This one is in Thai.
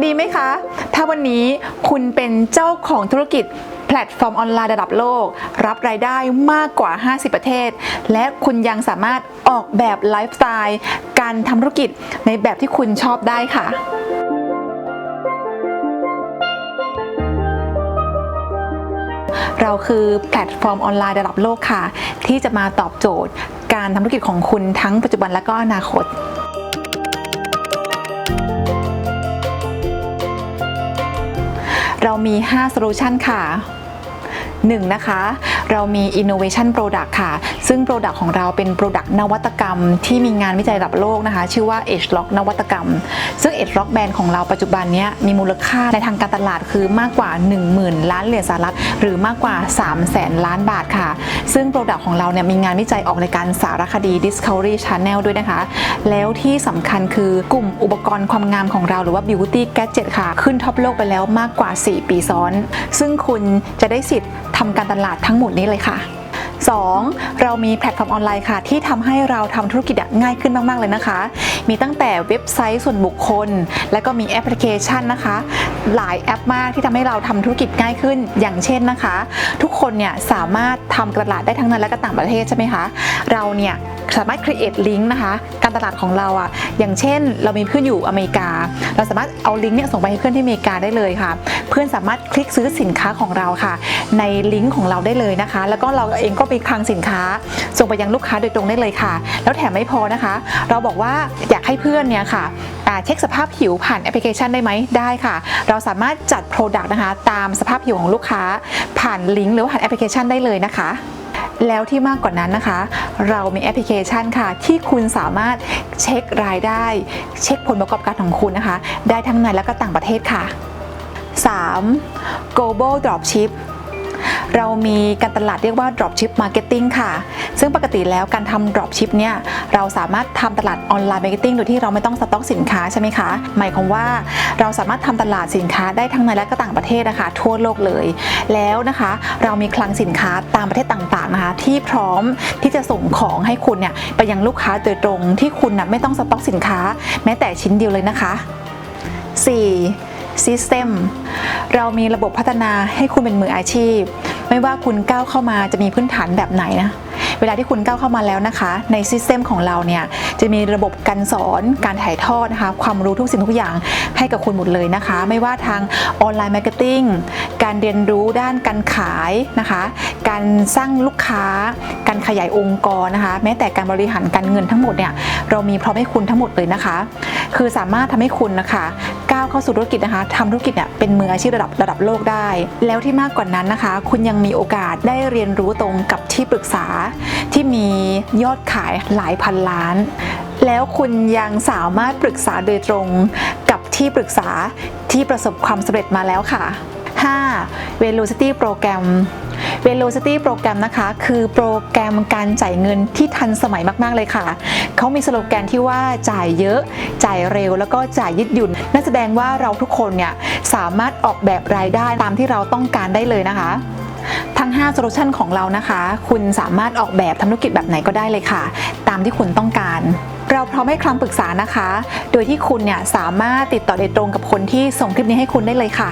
ดีไหมคะ ถ้าวันนี้คุณเป็นเจ้าของธุรกิจแพลตฟอร์มออนไลน์ระดับโลก รับรายได้มากกว่า 50 ประเทศ และคุณยังสามารถออกแบบไลฟ์สไตล์การทำธุรกิจในแบบที่คุณชอบได้ค่ะเราคือแพลตฟอร์มออนไลน์ระดับโลกค่ะ ที่จะมาตอบโจทย์การทำธุรกิจของคุณทั้งปัจจุบันและก็อนาคต เรามี 5 solution ค่ะ 1. นะคะ เรามี innovation product ค่ะ ซึ่ง product ของเราเป็น product นวัตกรรม ที่มีงานวิจัยระดับโลกนะคะ ชื่อว่า Edge Lock นวัตกรรม ซึ่ง Edge Lock แบรนด์ของเราปัจจุบันนี้มีมูลค่าในทางการตลาดคือมากกว่า 10,000 ล้านเหรียญสหรัฐ หรือมากกว่า 3 0 0แสนล้านบาทค่ะ ซึ่ง product ของเราเนี่ยมีงานวิจัยออกรายการสารคดี Discovery Channel ด้วยนะคะ แล้วที่สำคัญคือกลุ่มอุปกรณ์ความงามของเราหรือว่า Beauty Gadget ค่ะ ขึ้นท็อปโลกไปแล้วมากกว่า 4 ปีซ้อน ซึ่งคุณจะได้สิทธิ์ทำการตลาดทั้งหมดนี้เลยค่ะ 2. เรามีแพลตฟอร์มออนไลน์ค่ะ ที่ทำให้เราทำธุรกิจง่ายขึ้นมาก ๆ เลยนะคะ มีตั้งแต่เว็บไซต์ส่วนบุคคล และก็มีแอปพลิเคชันนะคะ หลายแอปมากที่ทำให้เราทำธุรกิจง่ายขึ้นอย่างเช่นนะคะ ทุกคนเนี่ยสามารถทำกาตลาดได้ทั้งในและก็ต่างประเทศใช่ไหมคะ เราเนี่ย สามารถ create link นะคะ การตลาดของเราอะ่ะ อย่างเช่น เรามีเพื่อนอยู่อเมริกา เราสามารถเอาลิงก์เนี่ยส่งไปให้เพื่อนที่อเมริกาได้เลยค่ะ เพื่อนสามารถคลิกซื้อสินค้าของเราค่ะ ในลิงก์ของเราได้เลยนะคะ แล้วก็เราเองก็ไปคลังสินค้า ส่งไปยังลูกค้าโดยตรงได้เลยค่ะ แล้วแถมไม่พอนะคะ เราบอกว่าอยากให้เพื่อนเนี่ยค่ะเช็คสภาพผิวผ่านแอปพลิเคชันได้ไหมได้ค่ะ เราสามารถจัด Product นะคะ ตามสภาพผิวของลูกค้า ผ่านลิงก์หรือผ่านแอปพลิเคชันได้เลยนะคะ แล้วที่มากกว่านั้นนะคะ เรามีแอปพลิเคชันค่ะ ที่คุณสามารถเช็ครายได้ เช็คผลประกอบการของคุณนะคะ ได้ทั้งในและก็ต่างประเทศค่ะ 3. global dropship เรามีการตลาดเรียกว่า dropship marketing ค่ะ ซึ่งปกติแล้วการทำ dropship เนี่ยเราสามารถทำตลาดออนไลน์ marketing โดยที่เราไม่ต้องสต็อกสินค้าใช่ไหมคะหมายความว่าเราสามารถทำตลาดสินค้าได้ทั้งในและก็ต่างประเทศนะคะ ทั่วโลกเลย แล้วนะคะ เรามีคลังสินค้าตามประเทศต่างๆนะคะ ที่พร้อมที่จะส่งของให้คุณเนี่ยไปยังลูกค้าโดยตรงที่คุณนะไม่ต้องสต็อกสินค้า แม้แต่ชิ้นเดียวเลยนะคะ 4. System เรามีระบบพัฒนาให้คุณเป็นมืออาชีพ ไม่ว่าคุณก้าวเข้ามาจะมีพื้นฐานแบบไหนนะเวลาที่คุณก้าวเข้ามาแล้วนะคะ ในซิสเต็มของเราเนี่ยจะมีระบบการสอนการถ่ายทอดนะคะความรู้ทุกสิ่งทุกอย่างให้กับคุณหมดเลยนะคะ ไม่ว่าทางออนไลน์มาร์เก็ตติ้งการเรียนรู้ด้านการขายนะคะ การสร้างลูกค้า การขยายองค์กรนะคะ แม้แต่การบริหารการเงินทั้งหมดเนี่ยเรามีพร้อมให้คุณทั้งหมดเลยนะคะ คือสามารถทำให้คุณนะคะ เข้าสู่ธุรกิจนะคะทำธุรกิจเนี่ยเป็นมืออาชีพระดับระดับโลกได้ แล้วที่มากกว่านั้นนะคะ คุณยังมีโอกาสได้เรียนรู้ตรงกับที่ปรึกษา ที่มียอดขายหลายพันล้าน แล้วคุณยังสามารถปรึกษาโดยตรงกับที่ปรึกษาที่ประสบความสำเร็จมาแล้วค่ะ 5. Velocity Program Velocity โปรแกรมนะคะคือโปรแกรมการจ่ายเงินที่ทันสมัยมากๆเลยค่ะ เขามีสโลแกนที่ว่าจ่ายเยอะ จ่ายเร็ว แล้วก็จ่ายยืดหยุ่นนั่นแสดงว่าเราทุกคนเนี่ยสามารถออกแบบรายได้ตามที่เราต้องการได้เลยนะคะทั้ง5โซลูชันของเรานะคะ คุณสามารถออกแบบทำธุรกิจแบบไหนก็ได้เลยค่ะ ตามที่คุณต้องการ เราพร้อมให้คำปรึกษานะคะ โดยที่คุณเนี่ยสามารถติดต่อโดยตรงกับคนที่ส่งคลิปนี้ให้คุณได้เลยค่ะ